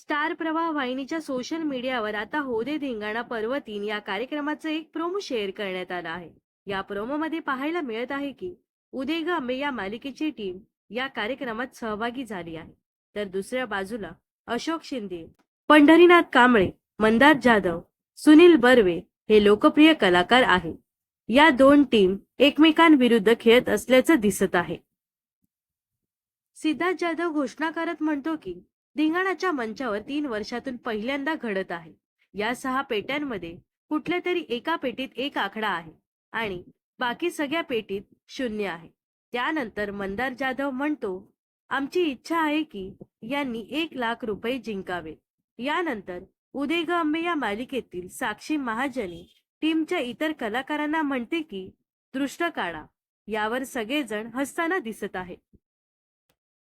Star प्रवाह वाहिनीच्या social मीडियावर आता होदे धिंगाणा पर्वतीन या कार्यक्रमाचं एक प्रोमो शेअर करण्यात आला आहे. या प्रोमोमध्ये पाहायला मिळत आहे की उदय ग या मालिकेची टीम या कार्यक्रमात सहभागी झाली आहे. तर दुसऱ्या बाजूला अशोक शिंदे पंढरीनाथ कांबळे मंदार जाधव सुनील बर्वे हे लोकप्रिय कलाकार आहेत. या दोन टीम एकमेकांविरुद्ध खेळत असल्याचं दिसत आहे. सिद्धार्थ जाधव घोषणा करत म्हणतो की धिंगाणाच्या मंचावर तीन वर्षातून पहिल्यांदा घडत आहे. या सहा पेट्यांमध्ये कुठल्या तरी एका पेटीत एक आकडा आहे आणि बाकी सगळ्या पेटीत शून्य आहे. त्यानंतर मंदार जाधव म्हणतो आमची इच्छा आहे की यांनी एक लाख रुपये जिंकावे. यानंतर उदय ग या मालिकेतील साक्षी महाजनी टीमच्या इतर कलाकारांना म्हणते की दृष्ट काढा यावर सगळेजण हसताना दिसत आहे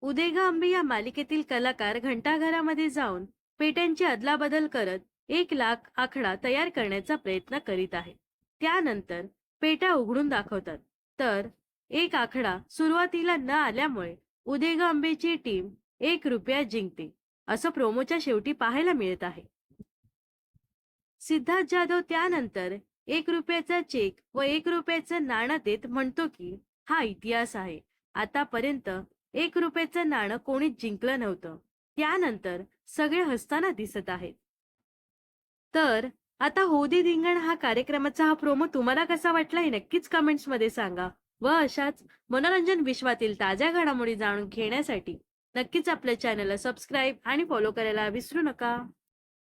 उदेगा अंबे या मालिकेतील कलाकार घंटाघरामध्ये जाऊन पेट्यांची अदलाबदल करत एक लाख आकडा तयार करण्याचा प्रयत्न करीत आहे त्यानंतर पेट्या उघडून दाखवतात. तर एक आकडा सुरुवातीला न आल्यामुळे उदेगा अंबेची टीम एक रुपया जिंकते. असं प्रोमोच्या शेवटी पाहायला मिळत आहे. सिद्धार्थ जाधव त्यानंतर एक रुपयाचा चेक व एक रुपयाचं नाणं देत म्हणतो की हा इतिहास आहे. आतापर्यंत एक रुपयाचं नाणं कोणीच जिंकलं नव्हतं. त्यानंतर सगळे हसताना दिसत आहेत. तर आता होदी धिंगण हा कार्यक्रमाचा हा प्रोमो तुम्हाला कसा वाटला हे नक्कीच कमेंट्समध्ये सांगा व अशाच मनोरंजन विश्वातील ताज्या घडामोडी जाणून घेण्यासाठी नक्कीच आपल्या चॅनलला सबस्क्राईब आणि फॉलो करायला विसरू नका.